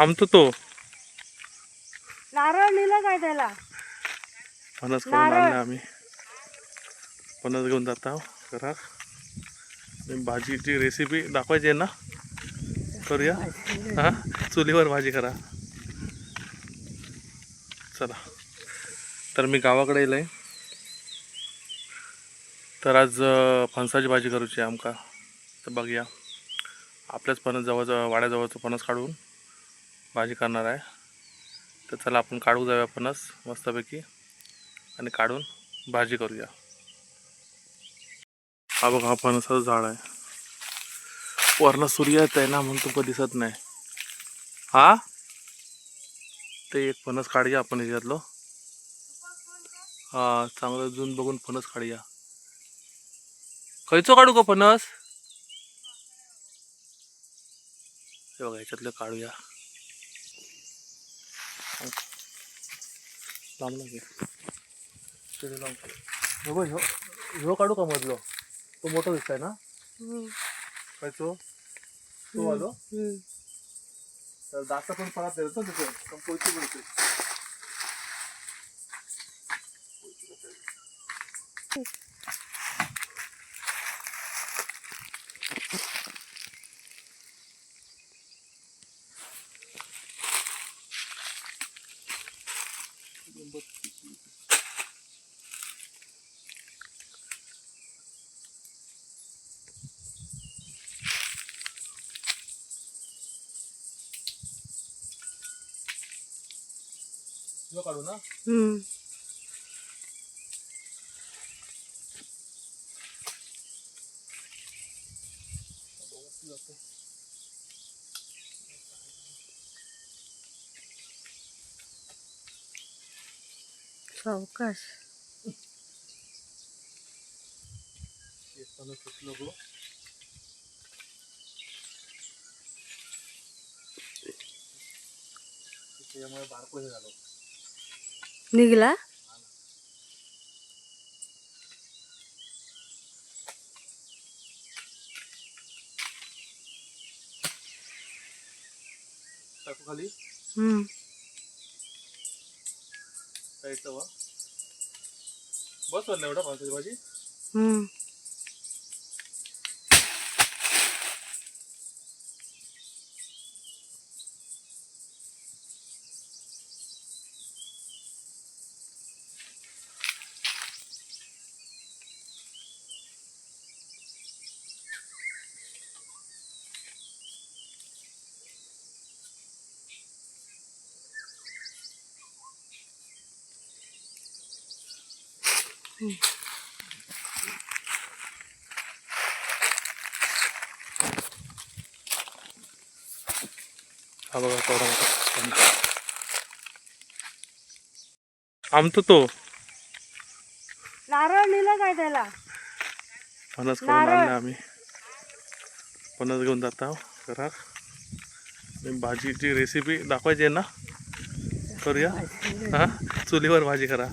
आमचं तो. नारळ लिहिलं काय त्याला? फणस करून. आणले आम्ही. फणस घेऊन जात आहोत घरात. आणि भाजीची रेसिपी दाखवायची आहे ना? करूया? हा? चुलीवर भाजी करा. चला. तर मी गावाकडे येईल तर आज फणसाची भाजी करूची आहे आमका. तर बघूया. आपल्याच फणस जवळजवळ वाड्याजवळचं फणस काढून. भाजी करणार आहे. तर चला आपण काढू जाऊया फणस मस्तपैकी. आणि काढून भाजी करूया. हा बघा हा फणसाचं झाड आहे. वरनं सूर्य येत आहे ना म्हणून तुमका दिसत नाही. हा? ते एक फणस काढूया आपण ह्याच्यातलं हा चांगलं जून बघून फणस काढूया. खयचो काढू का फणस? हे बघा ह्याच्यातलं काढूया. लांब लागे तिथे लांब हे ह्यो ह्यो काढू का मधलो तो मोठा दिसतोय ना काय तो तो आलो तर दाता पण परत देत ना तिथे पण कोयती पण येते. ह्यो काढू ना सावकाश येताना सुटलो गो त्यामुळे बारको हे झालो निघला टाकू खाली हम्म. साईडचा वा बस वर एवढा पावसाची भाजी हा बघा केवढा मोठा आमचं तो. नारळ लिहिलं काय त्याला? फणस करून. आणले आम्ही. फणस घेऊन जात आहोत घरात आणि भाजीची रेसिपी दाखवायची आहे ना? करूया. हा? चुलीवर भाजी करा.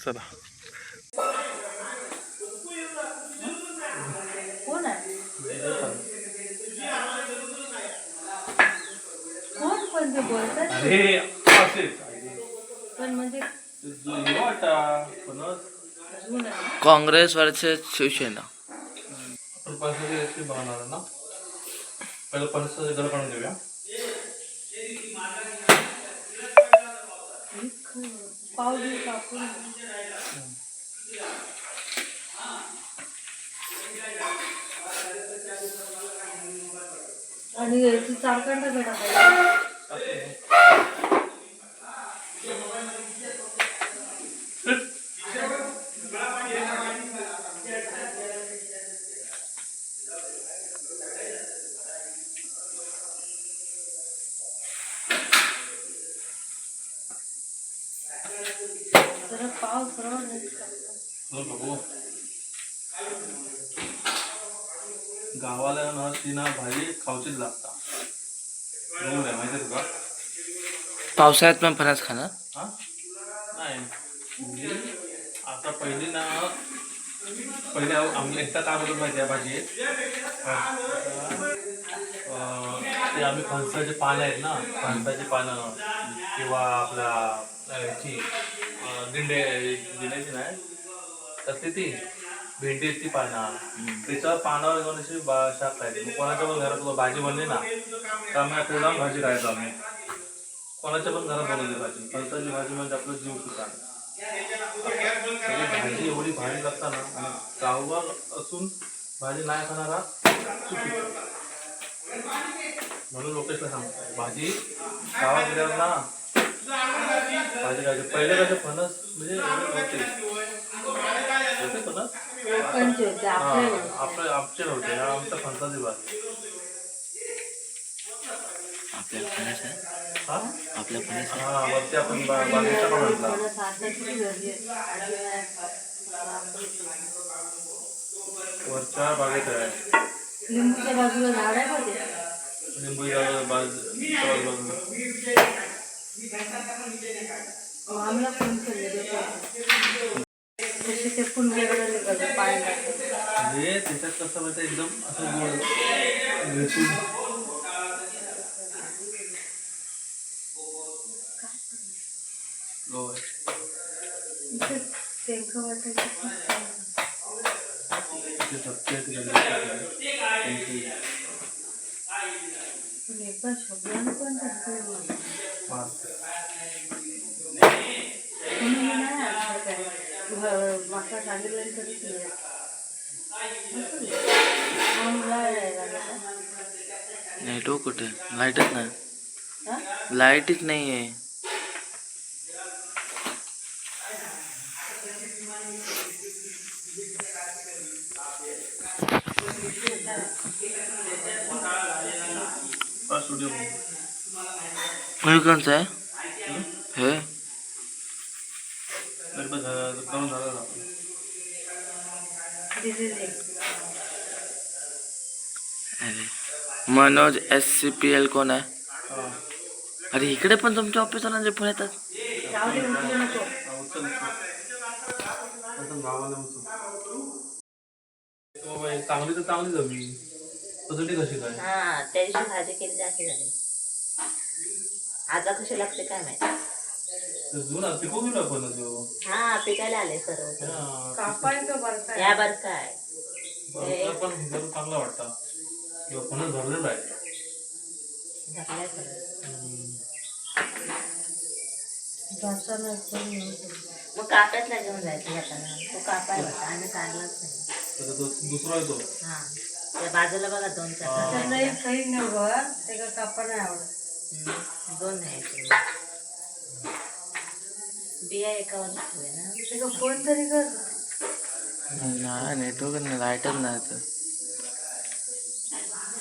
चला. कोण आहे? कोण पण ते बोलतात? अरे पण म्हणजे आहे. काँग्रेस वर्सेस शिवसेना. बनवणार आहे ना? पहिलं घेऊया. पाव देऊ कापून आणि याची चारकांड भेटा पाव सरळ हो, गावाला ना ती ना भाजी खाऊचीच लागतात. आहे माहिती आहे तुका पावसाळ्यात पण फणस खाणार? हा? नाही. म्हणजे आता पहिली ना पहिले आम- आम्ही एकदा काय बोलत माहिती आहे भाजी ते आम्ही फणसाचे पानं आहेत ना फणसाची पानं किंवा आपला ह्याची याची अं, दिंडे दिंड्याची नाही तसली ती. भेंडीची पानं त्याच्यावर पानावर घेऊन अशी शाक खायची मग कोणाच्या पण घरात भाजी बनली ना तर आम्ही आता जाऊन भाजी खायचो आम्ही कोणाच्या पण घरात बनवली भाजी. फणसाची भाजी म्हणजे आपलं जीव त्याची भाजी एवढी भारी लागतात ना. आणि असून भाजी नाही खाणारा चुकीचा. म्हणून लोकेशला सांगतो भाजी गावात गेल्यावर ना भाजी खायची. पहिले कसे फणस म्हणजे होते फणस? कोकणचे होते आपले नव्हते. आपले आमचे नव्हते हा आमचा फणसाची भाजी आपल्या फणस आहे हा आपल्या फणस आहे हा वरती आपण बा- बागेच्या पण आणला मला सासरची गर्दी आहे. वरच्या बागेत आहे लिंबूच्या बाजूला झाड आहे बघ ते. लिंबू बाजू बाजू मग आम्हाला फ़ोन केले देतो. ते फुल वेगळं निघालं पाण्यात म्हणजे त्याच्यात कसं माहिती एकदम असं गोड. तेलकं वाटायचं ते सत्य आहे तिला दिसत नाही. त्यांची पण एका शब्दाने पण टाकलं मला. मास. कोणी नाही आठवत आहे. घ- माका सांगितलं तरी नाही. मग लाळ आहे का? नेटवर्क कुठे लाईटच नाही हा? लाईटच नाही आहे स्टुडिओ कोणचं आहे हे? झाला करून झाला ना This is it. अरे Manoj S C P L कोण आहे? अरे इकडे पण तुमच्या ऑफिसवाल्यांचे फोन येतात चांगली तर चांगली तुझी कशी काय? हा त्या दिवशी भाजी केली अशी झाली. आता कशी लागते काय माहिती? जुना घेऊ आपण हा पिकायला आले सर्व. कापायचं बरं काय? या बर काय. पण चांगला वाटता. किंवा. मग कापायला घेऊन जायचं जाताना तो कापाय होता आम्ही काढलाच नाही. तर तो दुसरा आहे तो. हा. त्या बाजूला बघा दोन चार हा. त्यांना एक काही नाही बघा आवडत. हम्म, दोन नाही बिया एकावर ना. ते का फोन तरी कर नाही नेटवर्क नाही लाईटच नाही तर.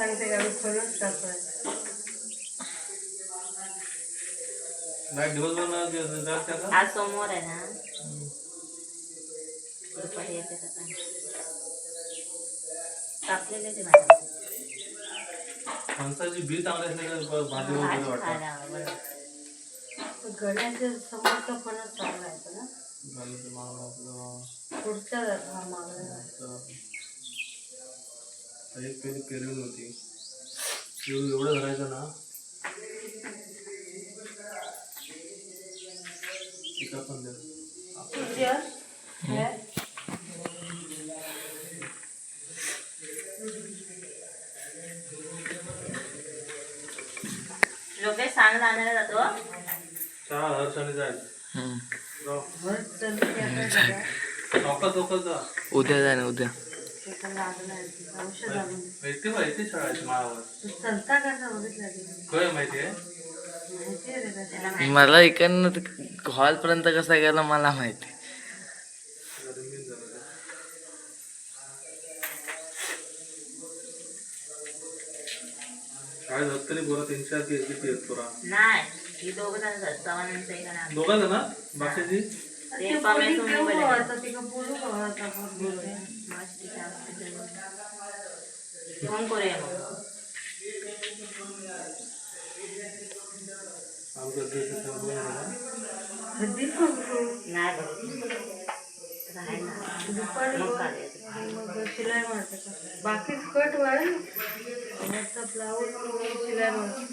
সাড়ে এগারো করলাম তারপরে आज सोमवार है ना? माणसाची भीत गळ्याच्या समोरचा फणस चांगला येतो ना? पुढचा मागला एक पेरी पेरवी होती. एवढं एवढं धरायचं ना. तिखट पण दे. लोकेश सांग आणायला जातो. चहा हर्षाने जायचं हम्म. जाऊ. बस चल चौकात चौकात जा उद्या जाय ना उद्या. औषध आणून माहिती बा इथे शाळाची माळावर. तू चलता कसा बघितला ते? काय माहिती आहे? माहिती आहे रे का? मला इकडनं हॉल पर्यंत कसा गेला मला माहिती. काय झालं तरी बोला तीन चार केस किती आहेत तुला नाही ही दोघं जण. दोघा जण? बाकीची? काय? मग. शिलाई मारते? बाकी कट ब्लाऊज शिलाई म्हणून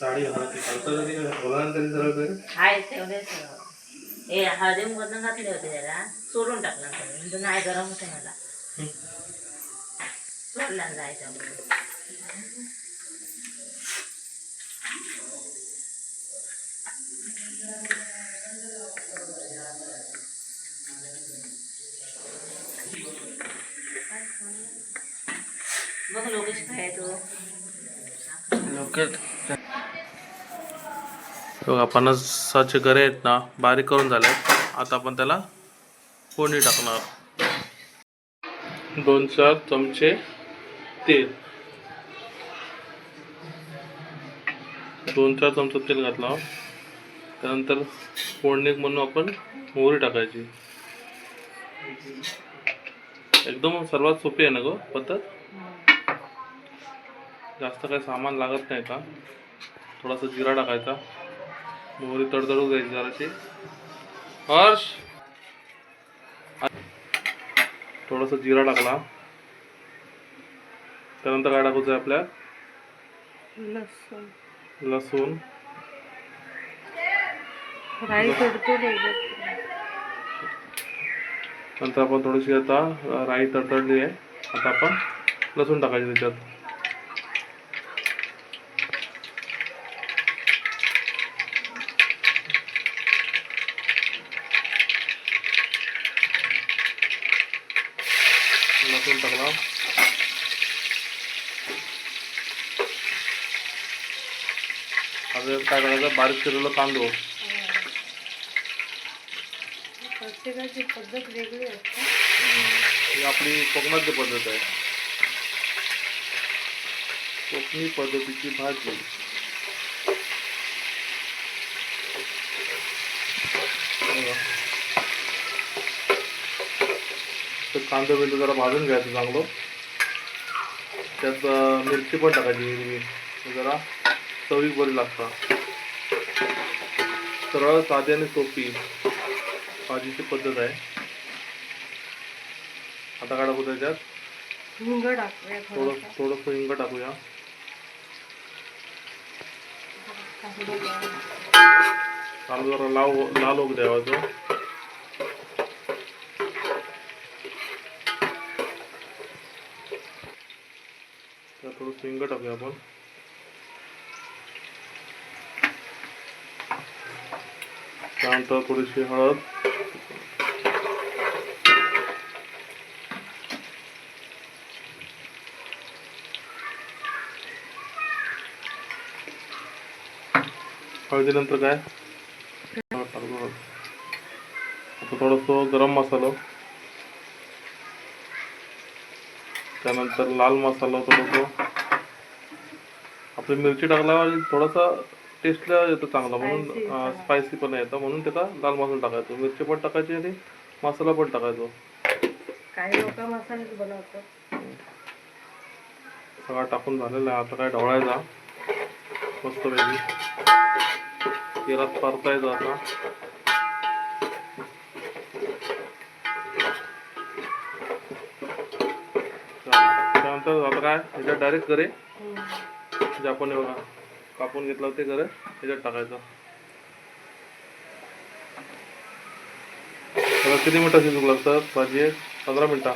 साडी हाय तेवढे सगळं हे हळदी मधून घातले होते त्याला सोडून टाकला. म्हणजे नाही गरम होते मला. सोडला जायचं बघ लोकेश काय तो. लोक बघा पन्नासाचे गरे आहेत ना बारीक करून झाले आता आपण त्याला फोडणी टाकणार. दोन चार चमचे तेल. दोन चार चमचा तेल घातला त्यानंतर फोडणी म्हणून आपण मोहरी टाकायची. एकदम सर्वात सोपी आहे ना गो पद्धत? जास्त काही सामान लागत नाही का थोडासा जिरा टाकायचा. मोहरी तडतडू द्यायची जराशी. हर्ष! थोडासा जिरा टाकला. त्यानंतर काय टाकायचं आहे आपल्या लसूण. लसूण. राई तडतड नंतर आपण थोडीशी आता राई तडतडली आहे. आता आपण लसूण टाकायचे त्याच्यात लसूण टाकला आता यात काय करायचं बारीक चिरलेलं तांदूळ. प्रत्येकाची पद्धत वेगळी असते. ही आपली कोकणातली पद्धत आहे. कोकणी पद्धतीची भाजी. तर कांदा बिंदू जरा भाजून घ्यायचं चांगलं. त्यात मिरची पण टाकायची हिरवी. जरा चवी बरी लागतात. सरळ साधी आणि सोपी भाजीची पद्धत आहे. आता काय टाकू त्याच्यात हिंग टाकूया थोडं थोडंसं हिंग टाकूया. कांदा जरा लाल लाल होऊ द्यावा तो थोडंसं हिंग टाकूया आपण. त्यानंतर थोडीशी हळद. हळदीनंतर काय? हळद. आता थोडंसं गरम मसाला. त्यानंतर लाल मसाला थोडंसं. आपली मिरची टाकल्यावर थोडासा टेस्टला येतो चांगला म्हणून. स्पायसी पण येतं म्हणून त्याला लाल मसाला टाकायचो. मिरची पण टाकायची आणि मसाला पण टाकायचो. काही लोक मसालेच बनवतात. सगळा टाकून झालेला आहे. आता काय ढवळायचा मस्त पैकी. तेलात परतायचा आता. त्यानंतर आता काय? ह्याच्यात डायरेक्ट करे. जे आपण बघा. कापून घेतलं होते करे ह्याच्यात टाकायचं. किती मिनटं शिजू लागतात भाजी पंधरा मिनटं.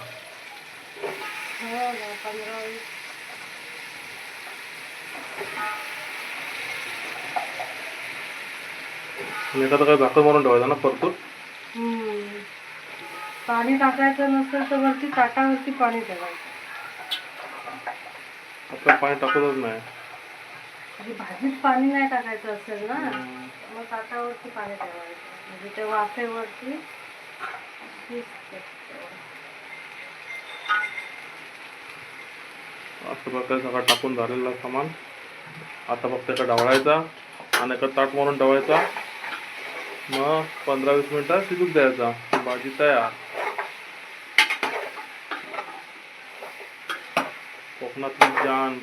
एखादं काय झाकण मारून ठेवायचं ना परतून. पाणी टाकायचं नसेल तर वरती ताटावरती पाणी ठेवायचं. आता पाणी टाकतच नाही. भाजीत पाणी नाही टाकायचं असेल ना मग ताटावरती पाणी ठेवायचं. म्हणजे त्या वाफेवरती असं प्रकारे सगळं टाकून झालेलं सामान. आता फक्त एका डवळायचा आणि एका ताट मारून डवळायचा. मग पंधरा वीस मिनिटं शिजून द्यायचा. भाजी तयार. कोकणातली जान.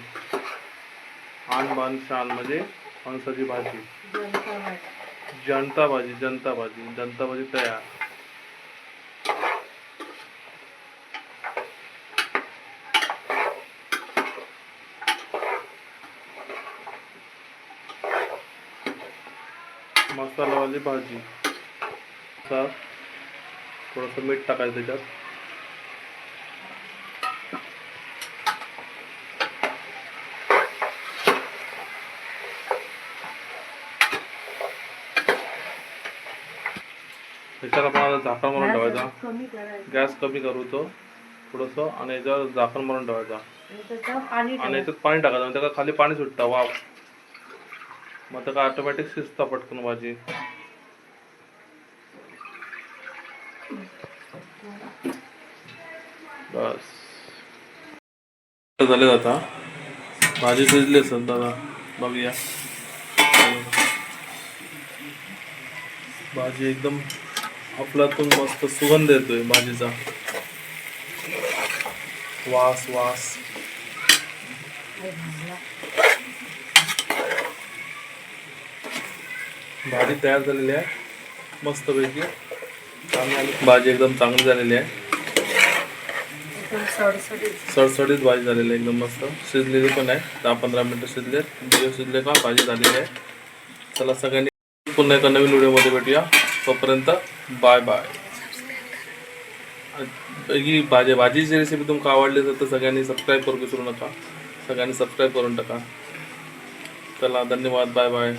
आण बाण म्हणजे माणसाची भाजी. जनता भाजी जनता भाजी जनता भाजी तयार. मसालावाली भाजी. थोडंसं मीठ टाकायचं त्याच्यात. त्याच्यात आपण झाकण मारून ठेवायचा. गॅस कमी करू तो थोडंसं आणि याच्यावर झाकण मारून ठेवायचा. आणि आणि याच्यात पाणी टाकायचं म्हणजे त्याला खाली पाणी सुटतं. वाव मग त्याला ऑटोमॅटिक शिजतं पटकन भाजी. बस. झाले आता. भाजी शिजली असेल दादा बघूया. भाजी एकदम आपल्यातून मस्त सुगंध येतोय भाजीचा. वास वास. भाजी तयार झालेली आहे. मस्तपैकी. चांगली भाजी एकदम चांगली झालेली आहे. सडसडीत भाजी झालेली आहे एकदम मस्त. शिजलेली पण आहे. दहा पंधरा मिनटं शिजले दिवस शिजले का भाजी झालेली आहे. चला सगळ्यांनी पुन्हा एका नवीन व्हिडिओमध्ये भेटूया. तोपर्यंत बाय बाय. ही भाजी भाजीची रेसिपी तुमका आवडली तर सगळ्यांनी सबस्क्राईब करू विसरू नका. सगळ्यांनी सबस्क्राईब करून टाका. चला धन्यवाद. Bye bye.